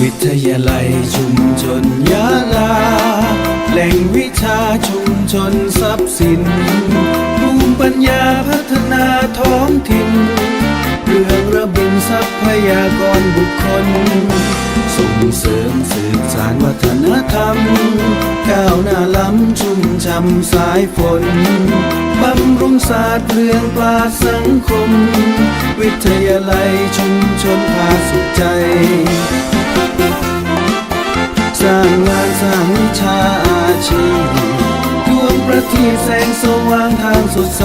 วิทยาลัยชุมชนยะลา แหล่งวิชาชุมชนทรัพย์สินภูมิปัญญาพัฒนาท้องถิ่น ทรัพยากรบุคคล ส่งเสริมสืบสารวัฒนธรรม ก้าวหน้าล้ำชุ่มช่ำสายฝน บำรุงศาสตร์เรื่องปลาสังคม วิทยาลัยชุมชนพาสุขใจ สร้างงานสร้างวิชาอาชีพ ทีปแสงสว่างทางสดใส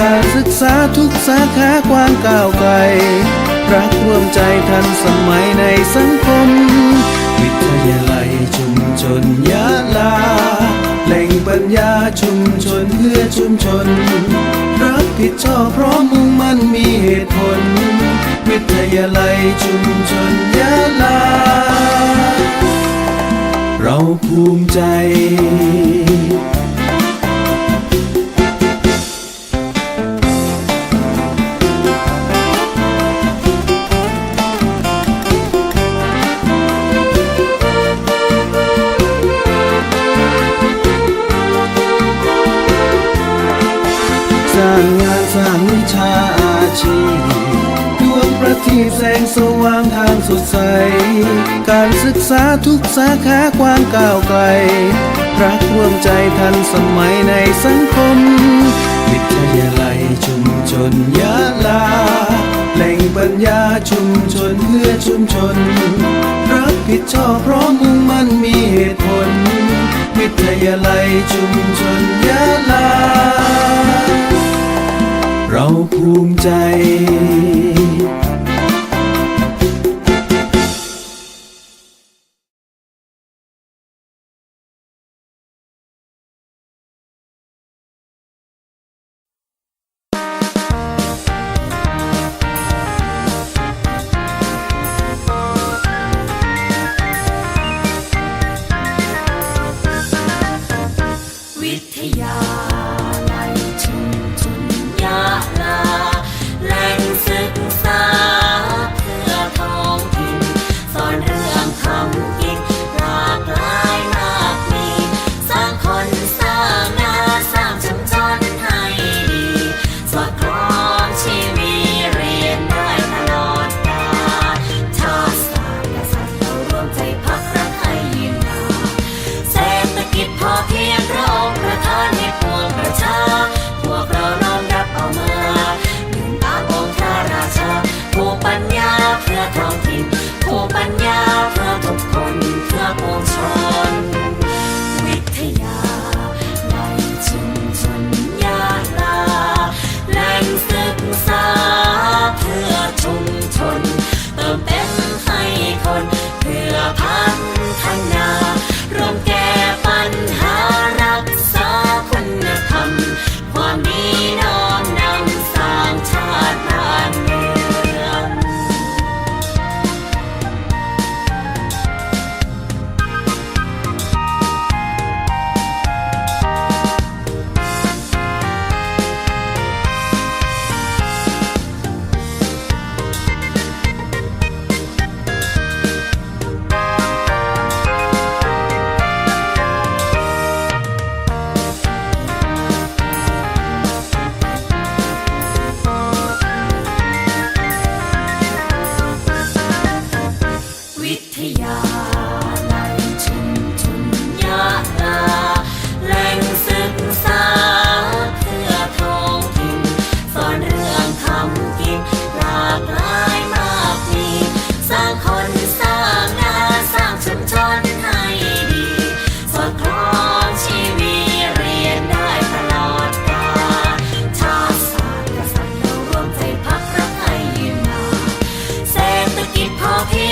การศึกษาทุกสาขากว้างก้าวไกล รักร่วมใจทันสมัยในสังคม วิทยาลัยชุมชนยะลา แหล่งปัญญาชุมชนเพื่อชุมชน รับผิดชอบพร้อมมุ่งมั่นมีเหตุผล วิทยาลัยชุมชน ร้างงานสร้างวิชาอาชีพดวงประทีปแสงสว่างทางสดใส การศึกษาทุกสาขากว้างก้าวไกล รักร่วมใจทันสมัยในสังคม วิทยาลัยชุมชนยะลา แหล่งปัญญาชุมชนเพื่อชุมชน รับผิดชอบพร้อมมุ่งมั่นมีเหตุผล วิทยาลัยชุมชนยะลา ภูมิใจ คนเพื่อพัฒนา กิจ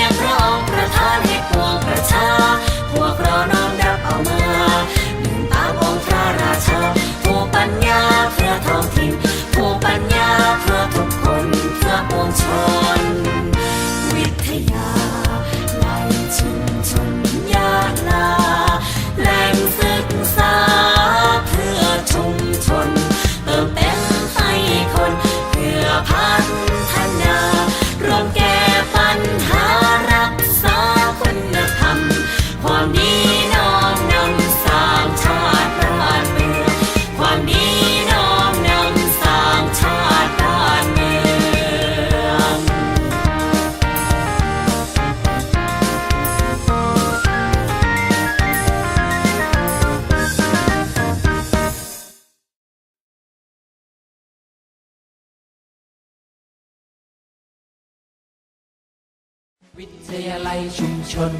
ภัยชุมชน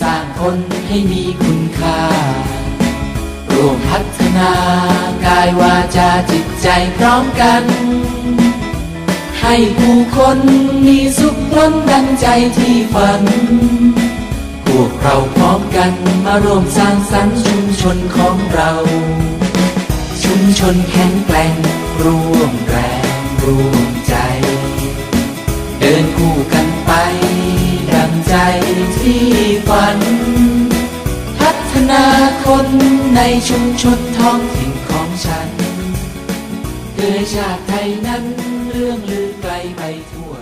สร้างคนให้มีคุณค่า ร่วมพัฒนากายวาจาจิตใจพร้อมกัน ให้ผู้คนมีสุขล้นดังใจที่ฝัน พวกเราพร้อมกันมาร่วมสร้างสรรค์ชุมชนของเรา ชุมชนแข็งแกร่งร่วมแรงร่วม ใจที่ฝัน พัฒนาคนในชุมชนท้องถิ่นของฉันเพื่อชาติไทยนั้นเรื่องลือไกลไปทั่ว